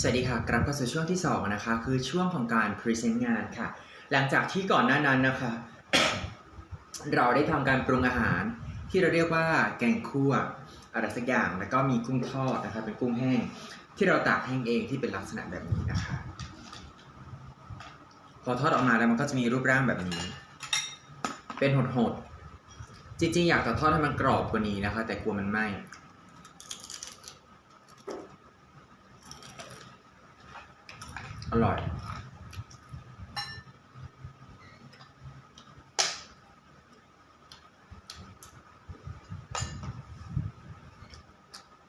สวัสดีค่ะ กลับเข้าสู่ช่วงที่ 2 นะคะ คือช่วงของการพรีเซนต์งานค่ะ หลังจากที่ก่อนหน้านั้นนะคะ เราได้ทำการปรุงอาหารที่เราเรียกว่าแกงคั่วอะไรสักอย่าง แล้วก็มีกุ้งทอดนะคะ เป็นกุ้งแห้ง ที่เราตากแห้งเองที่เป็นลักษณะแบบนี้นะคะ พอทอดออกมาแล้วมันก็จะมีรูปร่างแบบนี้ เป็นหดๆจริงๆ อยากจะทอดให้มันกรอบกว่านี้นะคะ แต่กลัวมันไหม้ อร่อย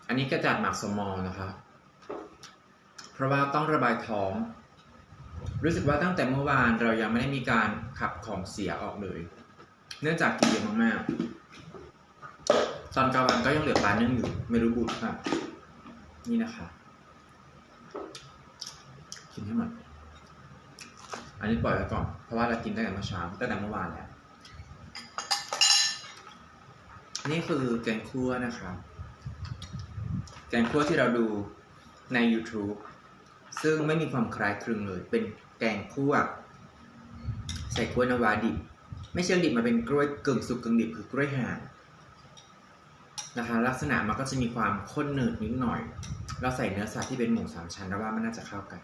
อันนี้กระจัดหมักสมอนะคะเพราะว่าต้องระบายท้อง รู้สึกว่าตั้งแต่เมื่อวานเรายังไม่ได้มีการขับของเสียออกเลย เนื่องจากกินเยอะมากๆตอนกลางวันก็ยังเหลือปลานึ่งอยู่ไม่รู้บุตรค่ะนี่นะคะ ให้หมด อันนี้ปล่อยไว้ก่อน เพราะว่าเรากินตั้งแต่เมื่อเช้าตั้งแต่เมื่อวานแล้ว นี่คือแกงคั่วนะครับ แกงคั่วที่เราดูใน YouTube ซึ่งไม่มีความคล้ายคลึงเลย เป็นแกงคั่วใส่กล้วยนาวาดิบ ไม่เชิงดิบมาเป็นกล้วยกึ่งสุกกึ่งดิบคือกล้วยห่างนะคะลักษณะมันก็จะมีความข้นหนืดนิดหน่อย เราใส่เนื้อสัตว์ที่เป็นหมูสามชั้นแล้วว่ามันน่าจะเข้ากัน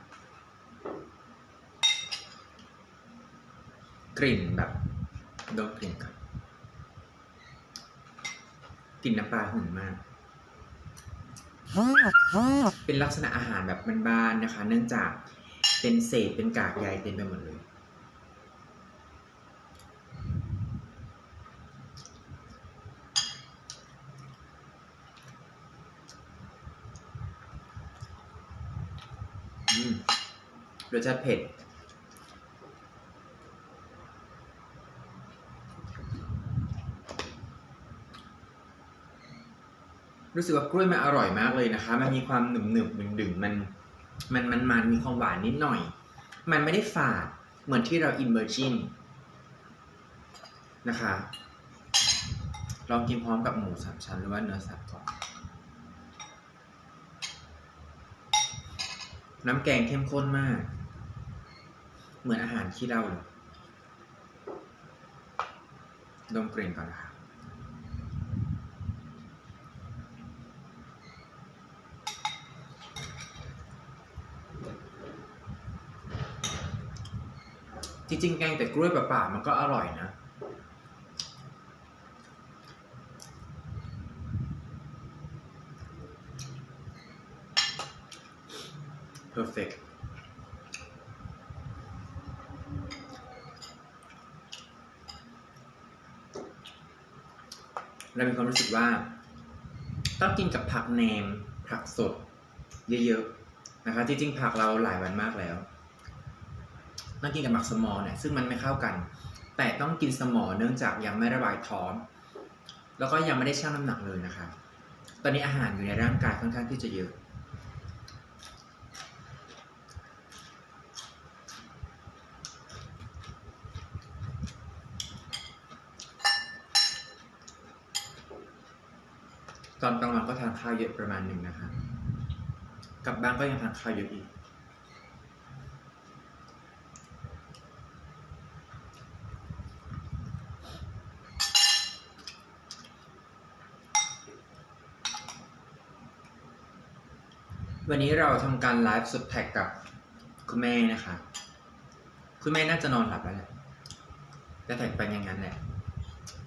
กลิ่นแบบดนกลิ่นครับกลิ่นน้ำปลาหึ่งมาก เป็นลักษณะอาหารแบบบ้านๆนะคะ เนื่องจากเป็นเศษเป็นกากใยเต็มไปหมดเลย รสชาติเผ็ด รู้สึกว่ากล้วยมันอร่อยมากเลยนะคะ มันมีความหนึบหนึบดึงดึงๆมันมันมันมันมีความหวานนิดหน่อย มันไม่ได้ฝาดเหมือนที่เราอินเ r อร์จินนะคะ ลองกินพร้อมกับหมูสามชั้นหรือว่าเนื้อสัตว์ก่อน น้ำแกงเข้มข้นมาก เหมือนอาหารที่เราเลยดมกลิ่นก่อนนะคะ จริงๆแกงแต่กล้วยเปล่าๆมันก็อร่อยนะ perfect เรามีความรู้สึกว่า ต้องกินกับผักแหนมผักสด เยอะๆนะคะ จริงๆผักเราหลายวันมากแล้ว ต้องกินกับหมักสมอเนี่ยซึ่งมันไม่เข้ากัน แต่ต้องกินสมอเนื่องจากยังไม่ระบายท้อง แล้วก็ยังไม่ได้ชั่งน้ำหนักเลยนะคะ ตอนนี้อาหารอยู่ในร่างกายค่อนข้างที่จะเยอะตอนกลางวันก็ทานข้าวเยอะประมาณหนึ่งนะคะ กลับบ้านก็ยังทานข้าวเยอะอีก วันนี้เราทำการไลฟ์สดแท็กกับคุณแม่นะคะ คุณแม่น่าจะนอนหลับแล้วแหละจะแท็กไปอย่างนั้นแหละ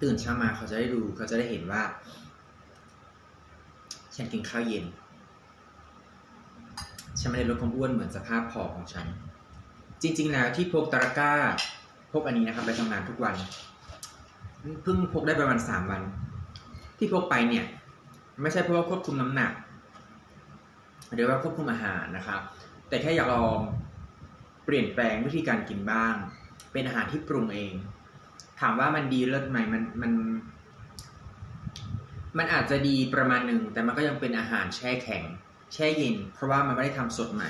ตื่นเช้ามาเขาจะได้ดูเขาจะได้เห็นว่า ฉันกินข้าวเย็น ฉันไม่ได้ลดความอ้วนเหมือนสภาพผอมของฉัน จริง ๆ แล้วที่พกตะกร้า พกอันนี้นะครับไปทำงานทุกวัน เพิ่งพกได้ประมาณสามวัน ที่พกไปเนี่ย ไม่ใช่เพราะว่าควบคุมน้ำหนัก หรือว่าควบคุมอาหารนะครับ แต่แค่อยากลองเปลี่ยนแปลงวิธีการกินบ้าง เป็นอาหารที่ปรุงเอง ถามว่ามันดีเลิศไหมมันมัน มันอาจจะดีประมาณหนึ่งแต่มันก็ยังเป็นอาหารแช่แข็ง แช่เย็น เพราะว่ามันไม่ได้ทำสดใหม่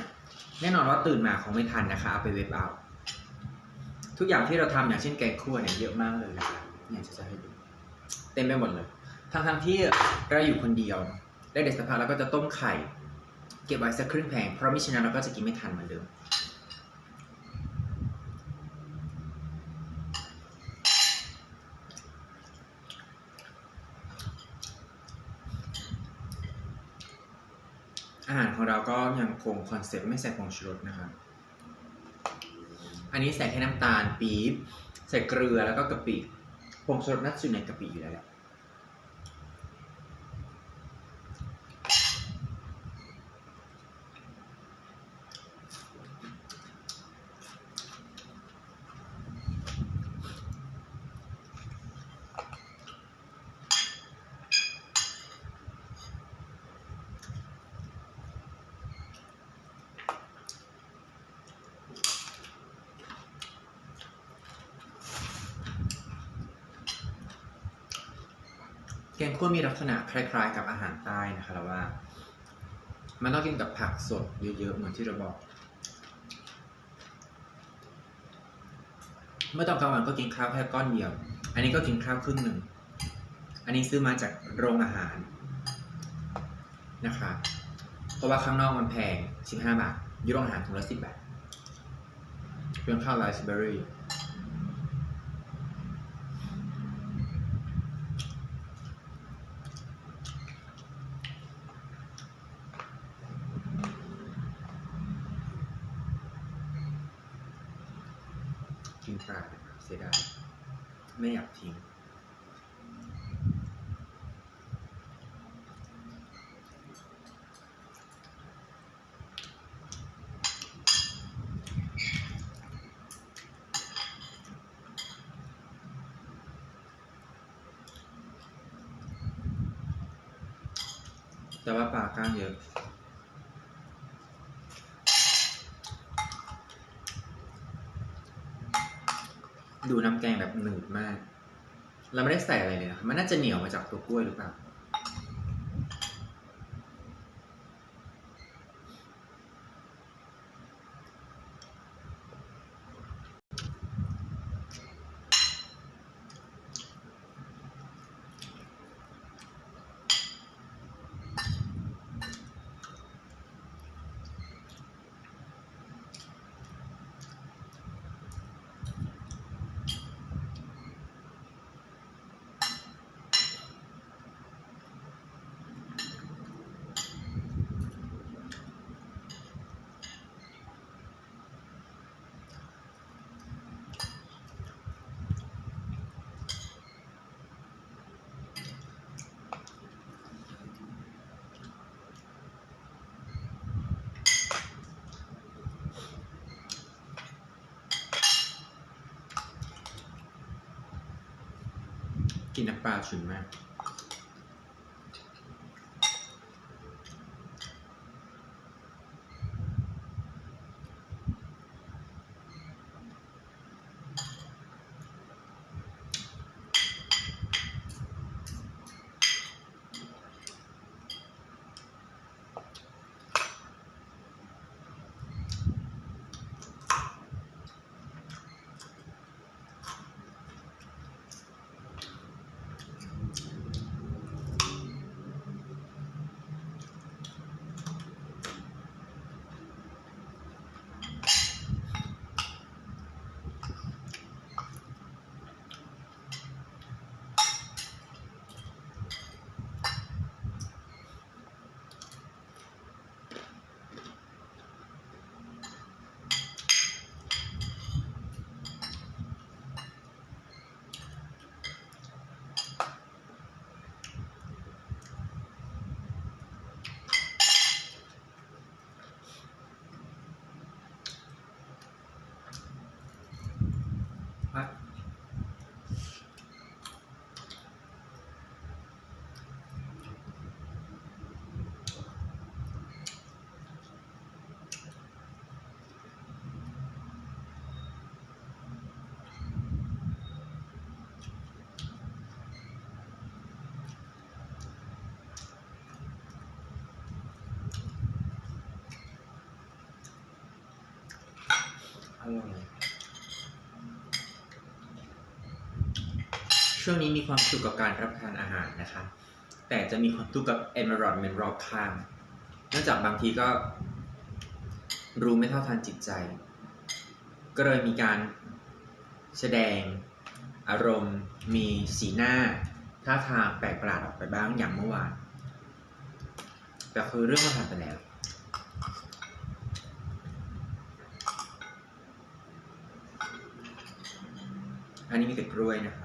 แน่นอนว่าตื่นมาคงไม่ทันนะคะเอาไปเว็บเอาทุกอย่างที่เราทำอย่างเช่นแกงคั่วเนี่ยเยอะมากเลยนะคะเนี่ยจะจะให้ดูเต็มไปหมดเลยทั้งทั้งๆที่เราอยู่คนเดียว ได้เด็ดสภาแล้วก็จะต้มไข่ เก็บไว้สักครึ่งแผงเพราะมิฉะนั้นเราก็จะกินไม่ทันเหมือนเดิมอาหารของเราก็ยังคงคอนเซ็ปต์ไม่ใส่ผงชูรสนะครับ อันนี้ใส่แค่น้ำตาลปี๊บใส่เกลือแล้วก็กะปิผงชูรสน่าจะอยู่ในกะปิอยู่แล้วแหละ กงคั่วมีลักษณะคล้ายๆ กับอาหารใต้นะคะแล้วว่า มันต้องกินกับผักสดเยอะๆเหมือนที่เราบอก เมื่อตอนกลางวันก็กินข้าวแค่ก้อนเดียว อันนี้ก็กินข้าวครึ่งหนึ่ง อันนี้ซื้อมาจากโรงอาหารนะคะ เพราะว่าข้างนอกมันแพง 15 บาทยูโรงอาหารถุงละ10บาทเป็นข้าวไรซ์เบอร์รี่ ทิ้งปลาเลยครับเสียดาย ไม่อยากทิ้ง แต่ว่าปาก้างเยอะ ดูน้ำแกงแบบหนืดมาก เราไม่ได้ใส่อะไรเลยนะมันน่าจะเหนียวมาจากตัวกล้วยหรือเปล่า กินน้ำปลาฉุนมาก พัก อร่อยช่วงนี้มีความสุขกับการรับประทานอาหารนะคะ แต่จะมีความทุกข์กับ environment รอบข้างเนื่องจากบางทีก็รู้ไม่เท่าทันจิตใจ ก็เลยมีการแสดงอารมณ์ มีสีหน้า ท่าทางแปลกประหลาดออกไปบ้างอย่างเมื่อวาน แต่คือเรื่องมันผ่านไปแล้ว อันนี้มีแต่กล้วยนะครั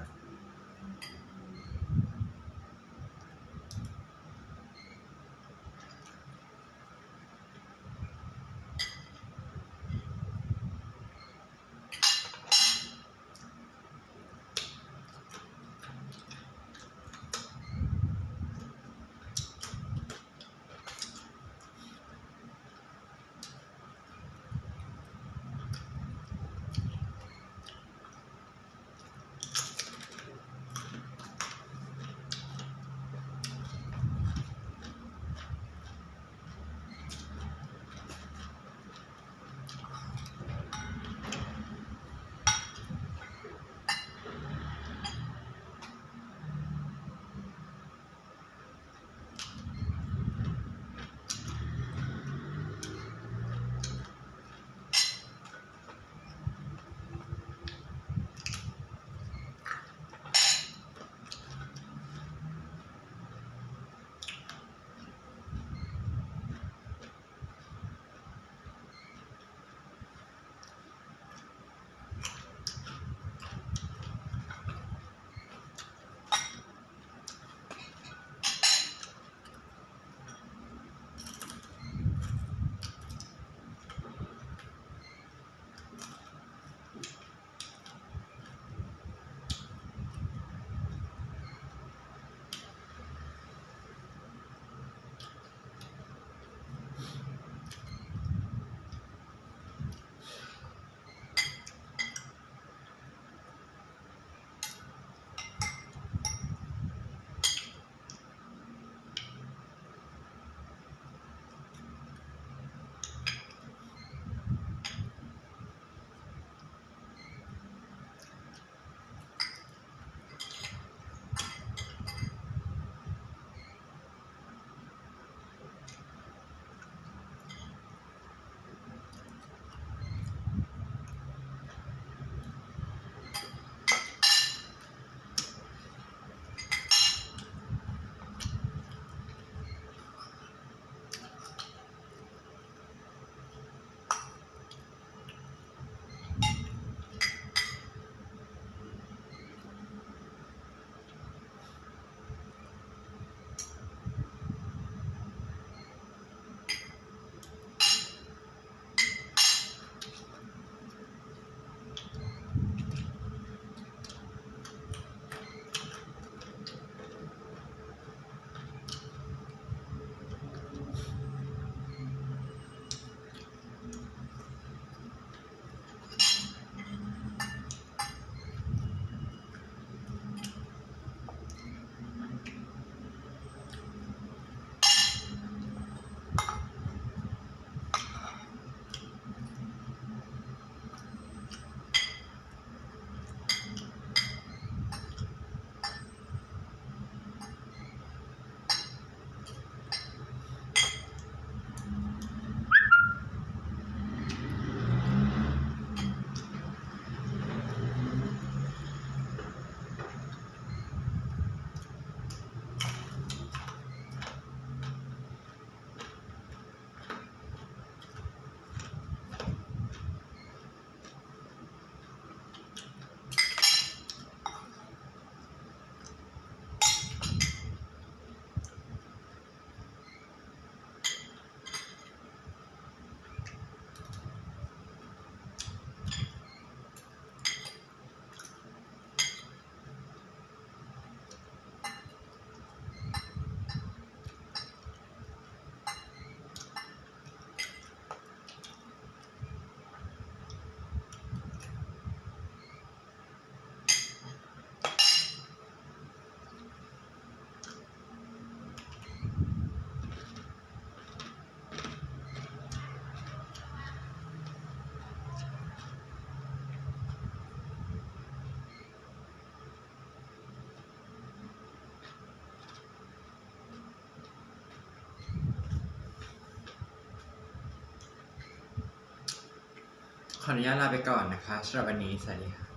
อนุญาตลาไปก่อนนะคะสำหรับวันนี้สวัสดีค่ะ